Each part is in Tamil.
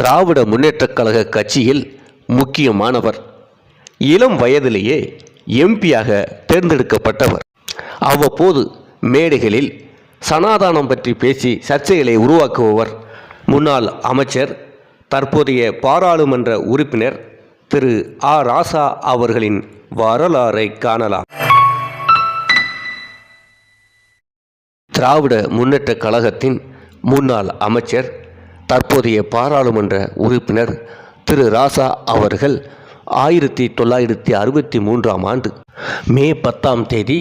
திராவிட முன்னேற்றக் கழக கட்சியில் முக்கியமானவர். இளம் வயதிலேயே எம்பியாக தேர்ந்தெடுக்கப்பட்டவர். அவ்வப்போது மேடைகளில் சனாதானம் பற்றி பேசி சர்ச்சைகளை உருவாக்குபவர் முன்னாள் அமைச்சர் தற்போதைய பாராளுமன்ற உறுப்பினர் திரு. ஆ. ராசா அவர்களின் வரலாறை காணலாம். திராவிட முன்னேற்றக் கழகத்தின் முன்னாள் அமைச்சர் தற்போதைய பாராளுமன்ற உறுப்பினர் திரு. ராசா அவர்கள் ஆயிரத்தி தொள்ளாயிரத்தி அறுபத்தி மூன்றாம் ஆண்டு மே பத்தாம் தேதி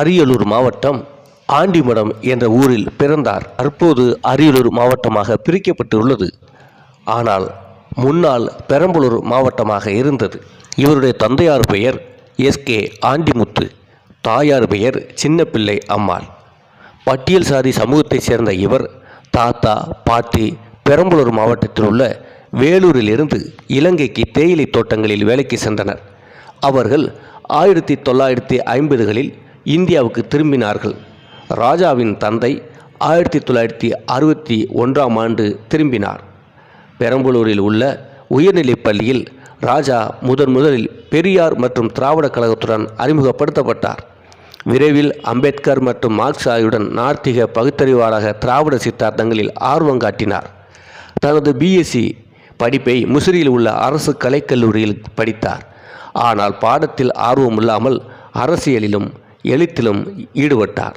அரியலூர் மாவட்டம் ஆண்டிமடம் என்ற ஊரில் பிறந்தார். தற்போது அரியலூர் மாவட்டமாக பிரிக்கப்பட்டுள்ளது. ஆனால் முன்னாள் பெரம்பலூர் மாவட்டமாக இருந்தது. இவருடைய தந்தையார் பெயர் எஸ்கே ஆண்டிமுத்து தாயார் பெயர் சின்னப்பிள்ளை அம்மாள். பட்டியல் சாதி சமூகத்தைச் சேர்ந்த இவர் தாத்தா பாட்டி பெரம்பலூர் மாவட்டத்தில் உள்ள வேலூரிலிருந்து இலங்கைக்கு தேயிலை தோட்டங்களில் வேலைக்கு சென்றனர். அவர்கள் ஆயிரத்தி தொள்ளாயிரத்தி ஐம்பதுகளில் இந்தியாவுக்கு திரும்பினார்கள். ராஜாவின் தந்தை ஆயிரத்தி தொள்ளாயிரத்தி அறுபத்தி ஒன்றாம் ஆண்டு திரும்பினார். பெரம்பலூரில் உள்ள உயர்நிலைப் பள்ளியில் ராஜா முதன் முதலில் பெரியார் மற்றும் திராவிடக் கழகத்துடன் அறிமுகப்படுத்தப்பட்டார். விரைவில் அம்பேத்கர் மற்றும் மார்க்சாயுடன் நார்த்திக பகுத்தறிவாளராக திராவிட சித்தாந்தங்களில் ஆர்வம் காட்டினார். தனது பிஎஸ்சி படிப்பை முசிறியில் உள்ள அரசு கலைக்கல்லூரியில் படித்தார். ஆனால் பாடத்தில் ஆர்வம் இல்லாமல் அரசியலிலும் எழுத்திலும் ஈடுபட்டார்.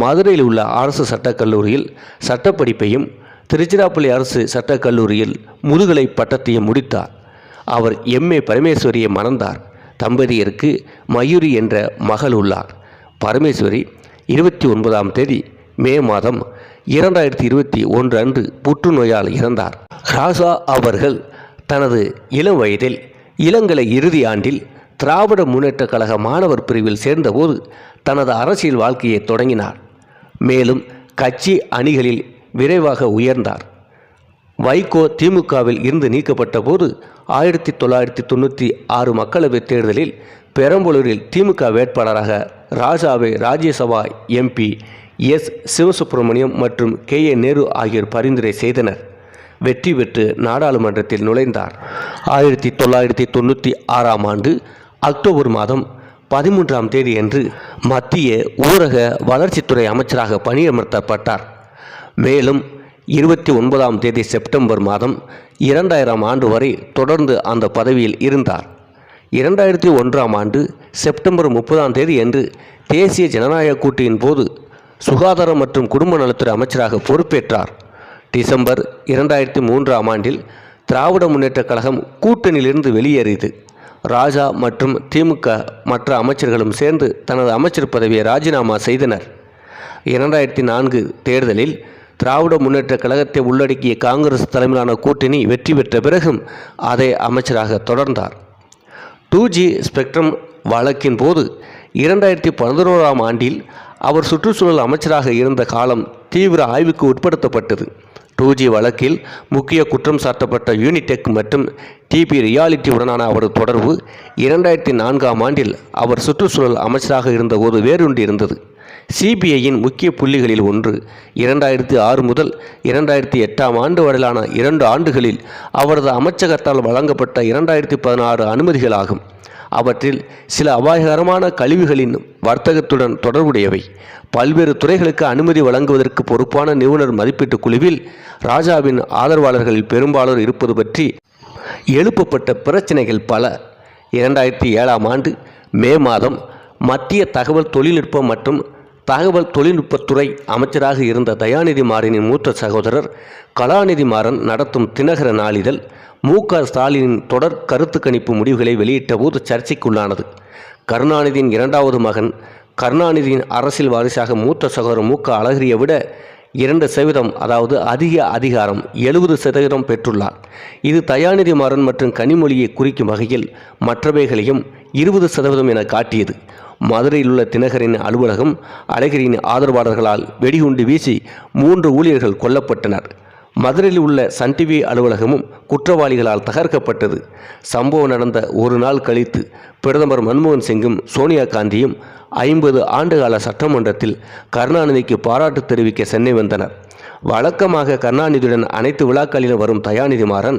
மதுரையில் உள்ள அரசு சட்டக்கல்லூரியில் சட்டப்படிப்பையும் திருச்சிராப்பள்ளி அரசு சட்டக்கல்லூரியில் முதுகலை பட்டத்தையும் முடித்தார். அவர் எம்ஏ பரமேஸ்வரியை மணந்தார் தம்பதியருக்கு மயூரி என்ற மகள் உள்ளார். பரமேஸ்வரி இருபத்தி ஒன்பதாம் தேதி மே மாதம் இரண்டாயிரத்தி இருபத்தி ஒன்று அன்று புற்றுநோயால் இறந்தார். ராசா அவர்கள் தனது இளம் வயதில் இளங்கலை இறுதி ஆண்டில் திராவிட முன்னேற்றக் கழக மாணவர் பிரிவில் சேர்ந்தபோது தனது அரசியல் வாழ்க்கையை தொடங்கினார். மேலும் கட்சி அணிகளில் விரைவாக உயர்ந்தார். வைகோ திமுகவில் இருந்து நீக்கப்பட்ட போது ஆயிரத்தி தொள்ளாயிரத்தி தொண்ணூற்றி ஆறு மக்களவைத் தேர்தலில் பெரம்பலூரில் திமுக வேட்பாளராக ராஜாவை ராஜ்யசபா எம்பி எஸ். சிவசுப்பிரமணியம் மற்றும் கே. ஏ. நேரு ஆகியோர் பரிந்துரை செய்தனர். வெற்றி பெற்று நாடாளுமன்றத்தில் நுழைந்தார். ஆயிரத்தி தொள்ளாயிரத்தி தொண்ணூற்றி ஆறாம் ஆண்டு அக்டோபர் மாதம் பதிமூன்றாம் தேதியன்று மத்திய ஊரக வளர்ச்சித்துறை அமைச்சராக பணியமர்த்தப்பட்டார். மேலும் இருபத்தி ஒன்பதாம் தேதி செப்டம்பர் மாதம் இரண்டாயிரம் ஆண்டு வரை தொடர்ந்து அந்த பதவியில் இருந்தார். இரண்டாயிரத்தி ஒன்றாம் ஆண்டு செப்டம்பர் முப்பதாம் தேதி அன்று தேசிய ஜனநாயக கூட்டியின் போது சுகாதாரம் மற்றும் குடும்ப நலத்துறை அமைச்சராக பொறுப்பேற்றார். டிசம்பர் இரண்டாயிரத்தி மூன்றாம் ஆண்டில் திராவிட முன்னேற்றக் கழகம் கூட்டணியிலிருந்து வெளியேறியது. ராஜா மற்றும் திமுக மற்ற அமைச்சர்களும் சேர்ந்து தனது அமைச்சர் பதவியை ராஜினாமா செய்தனர். இரண்டாயிரத்தி நான்கு தேர்தலில் திராவிட முன்னேற்றக் கழகத்தை உள்ளடக்கிய காங்கிரஸ் தலைமையிலான கூட்டணி வெற்றி பெற்ற பிறகும் அதே அமைச்சராக தொடர்ந்தார். டூ ஜி ஸ்பெக்ட்ரம் வழக்கின் போது இரண்டாயிரத்தி பதினோராம் ஆண்டில் அவர் சுற்றுச்சூழல் அமைச்சராக இருந்த காலம் தீவிர ஆய்வுக்கு உட்படுத்தப்பட்டது. டூ ஜி வழக்கில் முக்கிய குற்றம் சாட்டப்பட்ட யூனிடெக் மற்றும் டிபி ரியாலிட்டி உடனான அவரது தொடர்பு இரண்டாயிரத்தி நான்காம் ஆண்டில் அவர் சுற்றுச்சூழல் அமைச்சராக இருந்தபோது வேரூன்றி இருந்தது. சிபிஐயின் முக்கிய புள்ளிகளில் ஒன்று இரண்டாயிரத்தி ஆறு முதல் இரண்டாயிரத்தி எட்டாம் ஆண்டு வரையிலான இரண்டு ஆண்டுகளில் அவரது அமைச்சகத்தால் வழங்கப்பட்ட இரண்டாயிரத்தி பதினாறு அனுமதிகளாகும். அவற்றில் சில அபாயகரமான கழிவுகளின் வர்த்தகத்துடன் தொடர்புடையவை. பல்வேறு துறைகளுக்கு அனுமதி வழங்குவதற்கு பொறுப்பான நிபுணர் மதிப்பீட்டு குழுவில் ராஜாவின் ஆதரவாளர்களில் பெரும்பாலோர் இருப்பது பற்றி எழுப்பப்பட்ட பிரச்சனைகள் பல. இரண்டாயிரத்தி ஏழாம் ஆண்டு மே மாதம் மத்திய தகவல் தொழில்நுட்பம் மற்றும் தகவல் தொழில்நுட்பத்துறை அமைச்சராக இருந்த தயாநிதி மாறனின் மூத்த சகோதரர் கலாநிதி மாறன் நடத்தும் தினகர நாளிதழ் மு. க. ஸ்டாலினின் தொடர் கருத்து கணிப்பு முடிவுகளை வெளியிட்டபோது சர்ச்சைக்குள்ளானது. கருணாநிதியின் இரண்டாவது மகன் கருணாநிதியின் அரசியல் வாரிசாக மூத்த சகோதரர் மு. க. அழகிரியை விட இரண்டு சதவீதம் அதாவது அதிக அதிகாரம் எழுபது சதவீதம் பெற்றுள்ளார். இது தயாநிதி மாறன் மற்றும் கனிமொழியை குறிக்கும் வகையில் மற்றவைகளையும் இருபது சதவீதம் என காட்டியது. மதுரையில் உள்ள தினகரின் அலுவலகம் அழகிரியின் ஆதரவாளர்களால் வெடிகுண்டு வீசி மூன்று ஊழியர்கள் கொல்லப்பட்டனர். மதுரையில் உள்ள சன் டிவி அலுவலகமும் குற்றவாளிகளால் தகர்க்கப்பட்டது. சம்பவம் நடந்த ஒரு நாள் கழித்து பிரதமர் மன்மோகன் சிங்கும் சோனியா காந்தியும் ஐம்பது ஆண்டுகால சட்டமன்றத்தில் கருணாநிதிக்கு பாராட்டு தெரிவிக்க சென்னை வந்தனர். வழக்கமாக கருணாநிதியுடன் அனைத்து விழாக்களிலும் வரும் தயாநிதி மாறன்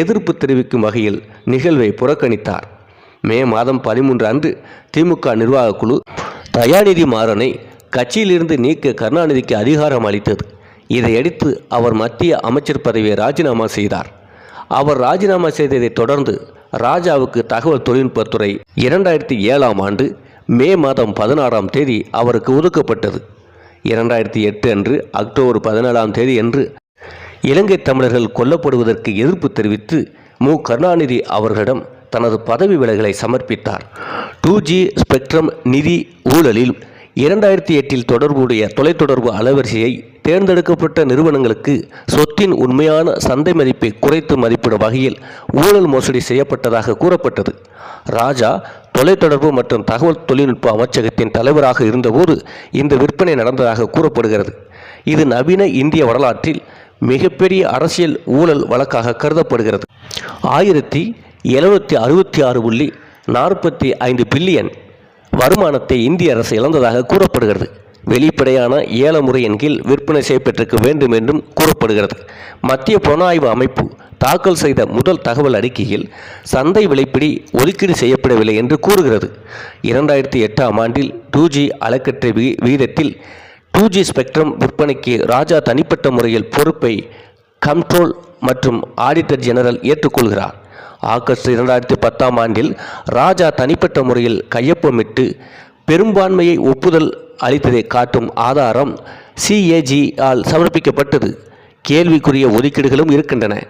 எதிர்ப்பு தெரிவிக்கும் வகையில் நிகழ்வை புறக்கணித்தார். மே மாதம் பதிமூன்று அன்று திமுக நிர்வாகக்குழு தயாநிதி மாறனை கட்சியிலிருந்து நீக்க கருணாநிதிக்கு அதிகாரம் அளித்தது. இதையடுத்து அவர் மத்திய அமைச்சர் பதவியை ராஜினாமா செய்தார். அவர் ராஜினாமா செய்ததைத் தொடர்ந்து ராஜாவுக்கு தகவல் தொழில்நுட்பத்துறை இரண்டாயிரத்தி ஏழாம் ஆண்டு மே மாதம் பதினாறாம் தேதி அவருக்கு ஒதுக்கப்பட்டது. இரண்டாயிரத்தி எட்டு அன்று அக்டோபர் பதினேழாம் தேதி அன்று இலங்கை தமிழர்கள் கொல்லப்படுவதற்கு எதிர்ப்பு தெரிவித்து மு. கருணாநிதி அவர்களிடம் தனது பதவி விலகலை சமர்ப்பித்தார். டூ ஜி ஸ்பெக்ட்ரம் நிதி ஊழலில் இரண்டாயிரத்தி எட்டில் தொடர்புடைய தொலைத்தொடர்பு அலைவரிசையை தேர்ந்தெடுக்கப்பட்ட நிறுவனங்களுக்கு சொத்தின் உண்மையான சந்தை மதிப்பை குறைத்து மதிப்பிடும் வகையில் ஊழல் மோசடி செய்யப்பட்டதாக கூறப்பட்டது. ராஜா தொலைத்தொடர்பு மற்றும் தகவல் தொழில்நுட்ப அமைச்சகத்தின் தலைவராக இருந்தபோது இந்த விற்பனை நடந்ததாக கூறப்படுகிறது. இது நவீன இந்திய வரலாற்றில் மிகப்பெரிய அரசியல் ஊழல் வழக்காக கருதப்படுகிறது. ஆயிரத்தி எழுநூற்றி அறுபத்தி ஆறு புள்ளி நாற்பத்தி ஐந்து பில்லியன் வருமானத்தை இந்திய அரசு இழந்ததாக கூறப்படுகிறது. வெளிப்படையான ஏலமுறையின் கீழ் விற்பனை செய்யப்பட்டிருக்க வேண்டும் என்றும் கூறப்படுகிறது. மத்திய புலனாய்வு அமைப்பு தாக்கல் செய்த முதல் தகவல் அறிக்கையில் சந்தை விலைப்படி ஒதுக்கீடு செய்யப்படவில்லை என்று கூறுகிறது. இரண்டாயிரத்தி எட்டாம் ஆண்டில் டூ ஜி அலக்கற்றை வி விகிதத்தில் டூ ஜி ஸ்பெக்ட்ரம் விற்பனைக்கு ராஜா தனிப்பட்ட முறையில் பொறுப்பை கண்ட்ரோல் மற்றும் ஆடிட்டர் ஜெனரல் ஏற்றுக்கொள்கிறார். ஆகஸ்ட் இரண்டாயிரத்தி பத்தாம் ஆண்டில் ராஜா தனிப்பட்ட முறையில் கையொப்பமிட்டு பெரும்பான்மையை ஒப்புதல் அளித்ததை காட்டும் ஆதாரம் சிஏஜி ஆல் சமர்ப்பிக்கப்பட்டது. கேள்விக்குரிய ஒதுக்கீடுகளும் இருக்கின்றன.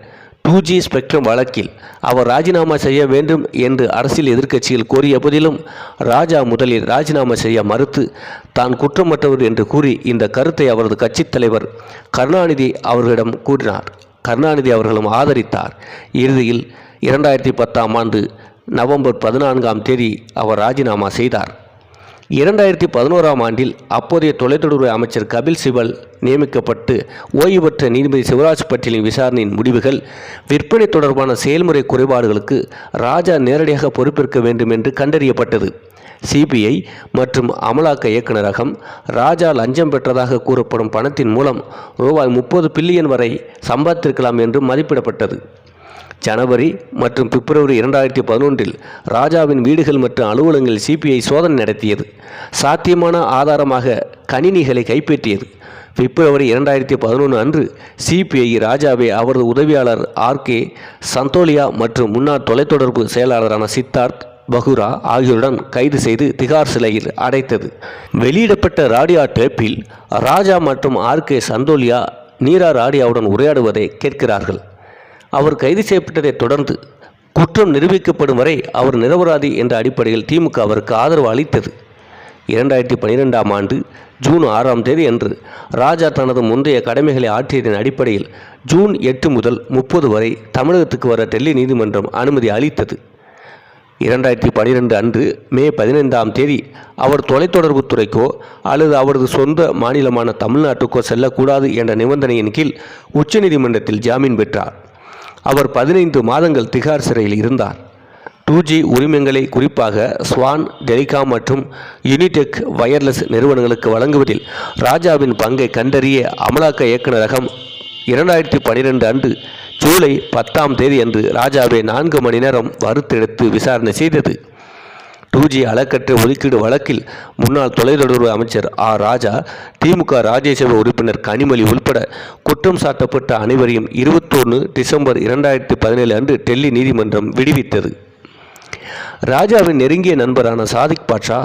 டூ ஜி ஸ்பெக்ட்ரம் வழக்கில் அவர் ராஜினாமா செய்ய வேண்டும் என்று அரசியல் எதிர்க்கட்சிகள் கோரிய போதிலும் ராஜா முதலில் ராஜினாமா செய்ய மறுத்து தான் குற்றமற்றவர் என்று கூறி இந்த கருத்தை அவரது கட்சித் தலைவர் கருணாநிதி அவர்களிடம் கூறினார். கருணாநிதி அவர்களும் ஆதரித்தார். இறுதியில் இரண்டாயிரத்தி பத்தாம் ஆண்டு நவம்பர் பதினான்காம் தேதி அவர் ராஜினாமா செய்தார். இரண்டாயிரத்தி பதினோராம் ஆண்டில் அப்போதைய தொலைத்தொடர்பு அமைச்சர் கபில் சிபல் நியமிக்கப்பட்டு ஓய்வு பெற்ற நீதிபதி சிவராஜ் பட்டேலின் விசாரணையின் முடிவுகள் விற்பனை தொடர்பான செயல்முறை குறைபாடுகளுக்கு ராஜா நேரடியாக பொறுப்பேற்க வேண்டும் என்று கண்டறியப்பட்டது. சிபிஐ மற்றும் அமலாக்க இயக்குநரகம் ராஜா லஞ்சம் பெற்றதாக கூறப்படும் பணத்தின் மூலம் ரூபாய் முப்பது பில்லியன் வரை சம்பாதித்திருக்கலாம் என்று மதிப்பிடப்பட்டது. ஜனவரி மற்றும் பிப்ரவரி இரண்டாயிரத்தி பதினொன்றில் ராஜாவின் வீடுகள் மற்றும் அலுவலகங்களில் சிபிஐ சோதனை நடத்தியது. சாத்தியமான ஆதாரமாக கணினிகளை கைப்பற்றியது. பிப்ரவரி இரண்டாயிரத்தி பதினொன்று அன்று சிபிஐ ராஜாவை அவரது உதவியாளர் ஆர்கே சந்தோலியா மற்றும் முன்னாள் தொலைத்தொடர்பு செயலாளரான சித்தார்த் பகுரா ஆகியோருடன் கைது செய்து திகார் சிலையில் அடைத்தது. வெளியிடப்பட்ட ராடியா டேப்பில் ராஜா மற்றும் ஆர்கே சந்தோலியா நீரா ராடியாவுடன் உரையாடுவதை கேட்கிறார்கள். அவர் கைது செய்யப்பட்டதைத் தொடர்ந்து குற்றம் நிரூபிக்கப்படும் வரை அவர் நிரபராதி என்ற அடிப்படையில் திமுக அவருக்கு ஆதரவு அளித்தது. இரண்டாயிரத்தி பன்னிரெண்டாம் ஆண்டு ஜூன் ஆறாம் தேதி அன்று ராஜா தனது முந்தைய கடமைகளை ஆற்றியதன் அடிப்படையில் ஜூன் எட்டு முதல் முப்பது வரை தமிழகத்துக்கு வர டெல்லி நீதிமன்றம் அனுமதி அளித்தது. இரண்டாயிரத்தி பனிரெண்டு அன்று மே பதினைந்தாம் தேதி அவர் தொலைத்தொடர்புத் துறைக்கோ அல்லது அவரது சொந்த மாநிலமான தமிழ்நாட்டுக்கோ செல்லக்கூடாது என்ற நிபந்தனையின் கீழ் உச்சநீதிமன்றத்தில் ஜாமீன் பெற்றார். அவர் பதினைந்து மாதங்கள் திகார் சிறையில் இருந்தார். டூ ஜி உரிமங்களை குறிப்பாக ஸ்வான் டெலிகாம் மற்றும் யூனிடெக் வயர்லெஸ் நிறுவனங்களுக்கு வழங்குவதில் ராஜாவின் பங்கை கண்டறிய அமலாக்க இயக்குநரகம் இரண்டாயிரத்தி பனிரெண்டு அன்று ஜூலை பத்தாம் தேதி அன்று ராஜாவை நான்கு மணி நேரம் வறுத்தெடுத்து விசாரணை செய்தது. டூ ஜி அலக்கற்ற ஒதுக்கீடு வழக்கில் முன்னாள் தொலைத்தொடர்பு அமைச்சர் ஆர் ராஜா திமுக ராஜ்யசபா உறுப்பினர் கனிமொழி உள்பட குற்றம் சாட்டப்பட்ட அனைவரையும் இருபத்தொன்று டிசம்பர் இரண்டாயிரத்தி பதினேழு அன்று டெல்லி நீதிமன்றம் விடுவித்தது. ராஜாவின் நெருங்கிய நண்பரான சாதிக் பாட்ஷா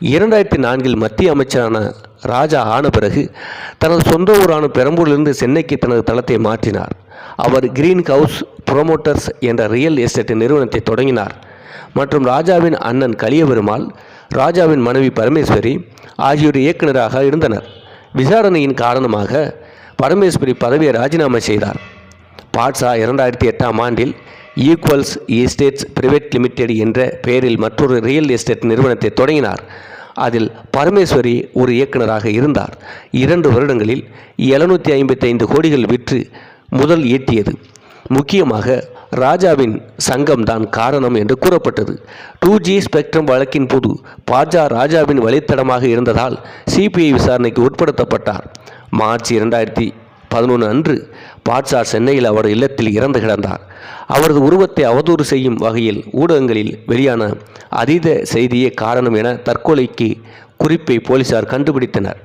இரண்டாயிரத்தி நான்கில் மத்திய அமைச்சரான ராஜா ஆன பிறகு தனது சொந்த ஊரான பெரம்பூரிலிருந்து சென்னைக்கு தனது தளத்தை மாற்றினார். அவர் கிரீன் ஹவுஸ் புரோமோட்டர்ஸ் என்ற ரியல் எஸ்டேட் நிறுவனத்தை தொடங்கினார். மற்றும் ராஜாவின் அண்ணன் கலியபெருமாள் ராஜாவின் மனைவி பரமேஸ்வரி ஆகியோர் இயக்குநராக இருந்தனர். விசாரணையின் காரணமாக பரமேஸ்வரி பதவியை ராஜினாமா செய்தார். பாட்சா இரண்டாயிரத்தி எட்டாம் ஆண்டில் ஈக்குவல்ஸ் எஸ்டேட்ஸ் பிரைவேட் லிமிடெட் என்ற பெயரில் மற்றொரு ரியல் எஸ்டேட் நிறுவனத்தை தொடங்கினார். அதில் பரமேஸ்வரி ஒரு இயக்குநராக இருந்தார். இரண்டு வருடங்களில் எழுநூற்றி ஐம்பத்தைந்து கோடிகள் விற்று முதல் ஈட்டியது. முக்கியமாக ராஜாவின் சங்கம் தான் காரணம் என்று கூறப்பட்டது. டூ ஜி ஸ்பெக்ட்ரம் வழக்கின் போது பாஜா ராஜாவின் வழித்தடமாக இருந்ததால் சிபிஐ விசாரணைக்கு உட்படுத்தப்பட்டார். மார்ச் இரண்டாயிரத்தி பதினொன்று அன்று பாட்ஷா சென்னையில் அவர் இல்லத்தில் இறந்து கிடந்தார். அவரது உருவத்தை அவதூறு செய்யும் வகையில் ஊடகங்களில் வெளியான அதீத செய்தியே காரணம் என தற்கொலைக்கு குறிப்பை போலீசார் கண்டுபிடித்தனர்.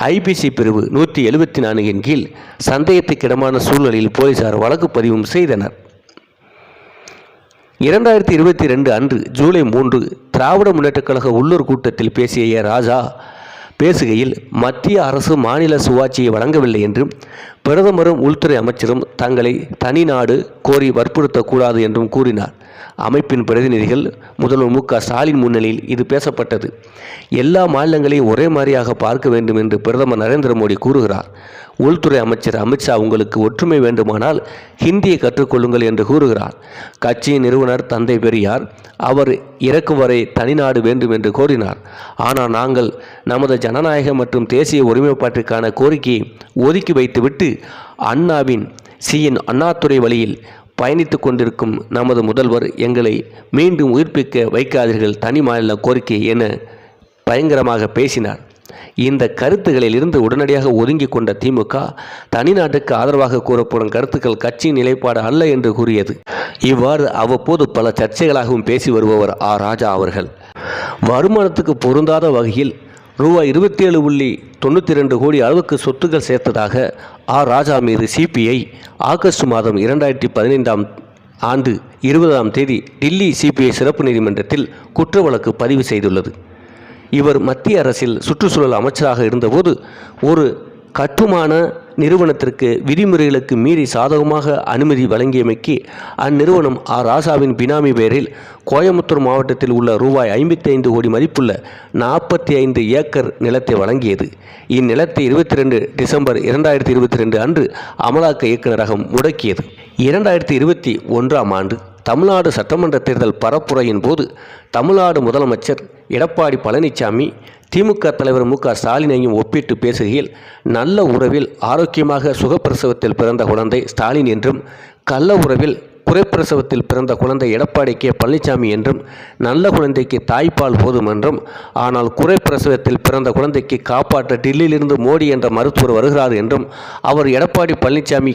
ஐபிசி பிரிவு நூற்றி எழுபத்தி நான்கின் கீழ் சந்தேகத்துக்கிடமான சூழ்நிலையில் போலீசார் வழக்கு பதிவும் செய்தனர். இரண்டாயிரத்தி இருபத்தி ரெண்டு அன்று ஜூலை மூன்று திராவிட முன்னேற்றக் கழக உள்ளூர் கூட்டத்தில் பேசிய ஏ ராஜா பேசுகையில் மத்திய அரசு மாநில சுயாட்சியை வழங்கவில்லை என்றும் பிரதமரும் உள்துறை அமைச்சரும் தங்களை தனி நாடு கோரி வற்புறுத்தக்கூடாது என்றும் கூறினார். அமைப்பின் பிரதிநிதிகள் முதல்வர் மு க ஸ்டாலின் முன்னிலையில் இது பேசப்பட்டது. எல்லா மாநிலங்களையும் ஒரே மாதிரியாக பார்க்க வேண்டும் என்று பிரதமர் நரேந்திர மோடி கூறுகிறார். உள்துறை அமைச்சர் அமித்ஷா உங்களுக்கு ஒற்றுமை வேண்டுமானால் ஹிந்தியை கற்றுக்கொள்ளுங்கள் என்று கூறுகிறார். கட்சியின் நிறுவனர் தந்தை பெரியார் அவர் இறக்கும் வரை தனிநாடு வேண்டும் என்று கோரினார். ஆனால் நாங்கள் நமது ஜனநாயக மற்றும் தேசிய ஒருமைப்பாட்டிற்கான கோரிக்கையை ஒதுக்கி வைத்துவிட்டு அண்ணாவின் சியின் அண்ணாதுரை வழியில் பயணித்து கொண்டிருக்கும் நமது முதல்வர் எங்களை மீண்டும் உயிர்ப்பிக்க வைக்காதீர்கள் தனி மாநில கோரிக்கை என பயங்கரமாக பேசினார். இந்த கருத்துகளில் இருந்து உடனடியாக ஒதுங்கி கொண்ட திமுக தனிநாட்டுக்கு ஆதரவாக கூறப்படும் கருத்துக்கள் கட்சியின் நிலைப்பாடு அல்ல என்று கூறியது. இவ்வாறு அவ்வப்போது பல சர்ச்சைகளாகவும் பேசி வருபவர் ஆ. ராஜா அவர்கள். வருமானத்துக்கு பொருந்தாத வகையில் ரூபாய் இருபத்தி ஏழு புள்ளி தொண்ணூற்றி ரெண்டு கோடி அளவுக்கு சொத்துக்கள் சேர்த்ததாக ஆர் ராஜா மீது சிபிஐ ஆகஸ்ட் மாதம் இரண்டாயிரத்தி பதினைந்தாம் ஆண்டு இருபதாம் தேதி டில்லி சிபிஐ சிறப்பு நீதிமன்றத்தில் குற்ற வழக்கு பதிவு செய்துள்ளது. இவர் மத்திய அரசில் சுற்றுச்சூழல் அமைச்சராக இருந்தபோது ஒரு கட்டுமான நிறுவனத்திற்கு விதிமுறைகளுக்கு மீறி சாதகமாக அனுமதி வழங்கியமைக்கு அந்நிறுவனம் ஆ. ராசாவின் பினாமி பெயரில் கோயம்புத்தூர் மாவட்டத்தில் உள்ள ரூபாய் ஐம்பத்தி ஐந்து கோடி மதிப்புள்ள நாற்பத்தி ஐந்து ஏக்கர் நிலத்தை வழங்கியது. இந்நிலத்தை இருபத்தி ரெண்டு டிசம்பர் இரண்டாயிரத்தி இருபத்தி ரெண்டு அன்று அமலாக்க இயக்குநரகம் முடக்கியது. இரண்டாயிரத்தி இருபத்தி ஒன்றாம் ஆண்டு தமிழ்நாடு சட்டமன்ற தேர்தல் பரப்புரையின் போது தமிழ்நாடு முதலமைச்சர் எடப்பாடி பழனிசாமி திமுக தலைவர் மு க ஸ்டாலினையும் ஒப்பிட்டு பேசுகையில் நல்ல உறவில் ஆரோக்கியமாக சுகப்பிரசவத்தில் பிறந்த குழந்தை ஸ்டாலின் என்றும் கள்ள உறவில் குறைப்பிரசவத்தில் பிறந்த குழந்தை எடப்பாடி கே பழனிசாமி என்றும் நல்ல குழந்தைக்கு தாய்ப்பால் போதும் என்றும் ஆனால் குறைப்பிரசவத்தில் பிறந்த குழந்தைக்கு காப்பாற்ற டில்லியிலிருந்து மோடி என்ற மருத்துவர் வருகிறார் என்றும் அவர் எடப்பாடி பழனிசாமி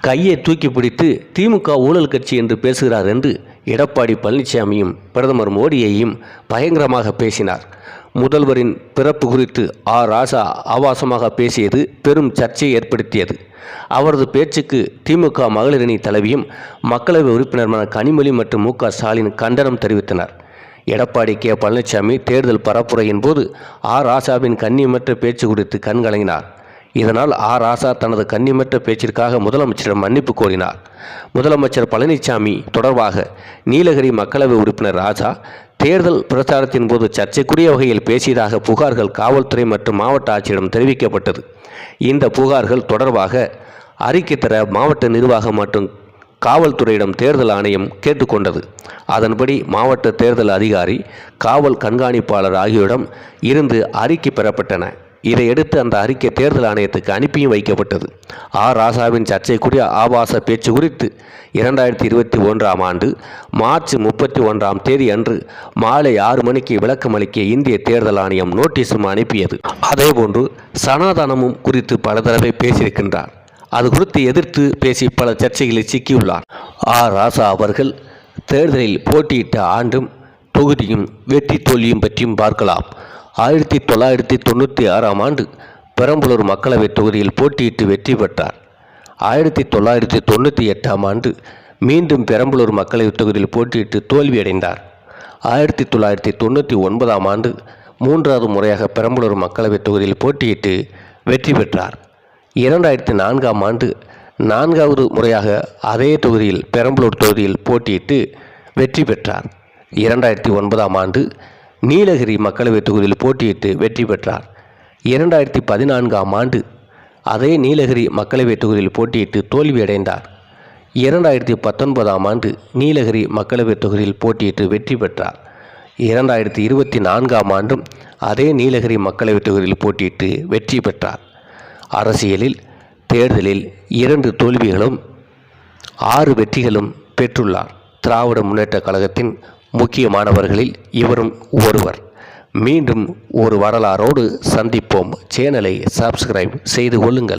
கையை தூக்கி பிடித்து திமுக ஊழல் கட்சி என்று பேசுகிறார் என்று எடப்பாடி பழனிசாமியும் பிரதமர் மோடியையும் பயங்கரமாக பேசினார். முதல்வரின் பிறப்பு குறித்து ஆ. ராசா ஆபாசமாக பேசியது பெரும் சர்ச்சையை ஏற்படுத்தியது. அவரது பேச்சுக்கு திமுக மகளிரணி தலைவியும் மக்களவை உறுப்பினருமான கனிமொழி மற்றும் மு. க. ஸ்டாலின் கண்டனம் தெரிவித்தனர். எடப்பாடி கே. பழனிசாமி தேர்தல் பரப்புரையின் போது ஆ. ராசாவின் கண்ணியமற்ற பேச்சு குறித்து கண்கலங்கினார். இதனால் ஆ. ராசா தனது கண்ணியமற்ற பேச்சிற்காக முதலமைச்சரிடம் மன்னிப்பு கோரினார். முதலமைச்சர் பழனிசாமி தொடர்பாக நீலகிரி மக்களவை உறுப்பினர் ராஜா தேர்தல் பிரச்சாரத்தின் போது சர்ச்சைக்குரிய வகையில் பேசியதாக புகார்கள் காவல்துறை மற்றும் மாவட்ட ஆட்சியிடம் தெரிவிக்கப்பட்டது. இந்த புகார்கள் தொடர்பாக அறிக்கை தர மாவட்ட நிர்வாகம் மற்றும் காவல்துறையிடம் தேர்தல் ஆணையம் கேட்டுக்கொண்டது. அதன்படி மாவட்ட தேர்தல் அதிகாரி காவல் கண்காணிப்பாளர் ஆகியோரிடம் இருந்து அறிக்கை பெறப்பட்டன. இதையடுத்து அந்த அறிக்கை தேர்தல் ஆணையத்துக்கு அனுப்பியும் வைக்கப்பட்டது. ஆர் ராசாவின் சர்ச்சைக்குரிய ஆபாச பேச்சு குறித்து இரண்டாயிரத்தி இருபத்தி ஒன்றாம் ஆண்டு மார்ச் முப்பத்தி ஒன்றாம் தேதி அன்று மாலை ஆறு மணிக்கு விளக்கமளிக்க இந்திய தேர்தல் ஆணையம் நோட்டீஸும் அனுப்பியது. அதேபோன்று சனாதனமும் குறித்து பல தடவை பேசியிருக்கின்றார். அது குறித்து எதிர்த்து பேசி பல சர்ச்சைகளில் சிக்கியுள்ளார். ஆர் ராசா அவர்கள் தேர்தலில் போட்டியிட்ட ஆண்டும் தொகுதியும் வெற்றி தோல்வியும் பற்றியும் பார்க்கலாம். ஆயிரத்தி தொள்ளாயிரத்தி தொண்ணூற்றி ஆறாம் ஆண்டு பெரம்பலூர் மக்களவைத் தொகுதியில் போட்டியிட்டு வெற்றி பெற்றார். ஆயிரத்தி தொள்ளாயிரத்தி தொண்ணூற்றி எட்டாம் ஆண்டு மீண்டும் பெரம்பலூர் மக்களவைத் தொகுதியில் போட்டியிட்டு தோல்வியடைந்தார். ஆயிரத்தி தொள்ளாயிரத்தி தொண்ணூற்றி ஒன்பதாம் ஆண்டு மூன்றாவது முறையாக பெரம்பலூர் மக்களவைத் தொகுதியில் போட்டியிட்டு வெற்றி பெற்றார். இரண்டாயிரத்தி நான்காம் ஆண்டு நான்காவது முறையாக அதே தொகுதியில் பெரம்பலூர் தொகுதியில் போட்டியிட்டு வெற்றி பெற்றார். இரண்டாயிரத்தி ஒன்பதாம் ஆண்டு நீலகிரி மக்களவைத் தொகுதியில் போட்டியிட்டு வெற்றி பெற்றார். இரண்டாயிரத்தி பதினான்காம் ஆண்டு அதே நீலகிரி மக்களவைத் தொகுதியில் போட்டியிட்டு தோல்வியடைந்தார். இரண்டாயிரத்தி பத்தொன்பதாம் ஆண்டு நீலகிரி மக்களவைத் தொகுதியில் போட்டியிட்டு வெற்றி பெற்றார். இரண்டாயிரத்தி இருபத்தி நான்காம் ஆண்டும் அதே நீலகிரி மக்களவைத் தொகுதியில் போட்டியிட்டு வெற்றி பெற்றார். அரசியலில் தேர்தலில் இரண்டு தோல்விகளும் ஆறு வெற்றிகளும் பெற்றுள்ளார். திராவிட முன்னேற்ற கழகத்தின் முக்கியமானவர்களில் இவரும் ஒருவர். மீண்டும் ஒரு வரலாறோடு சந்திப்போம். சேனலை சப்ஸ்கிரைப் செய்து கொள்ளுங்கள்.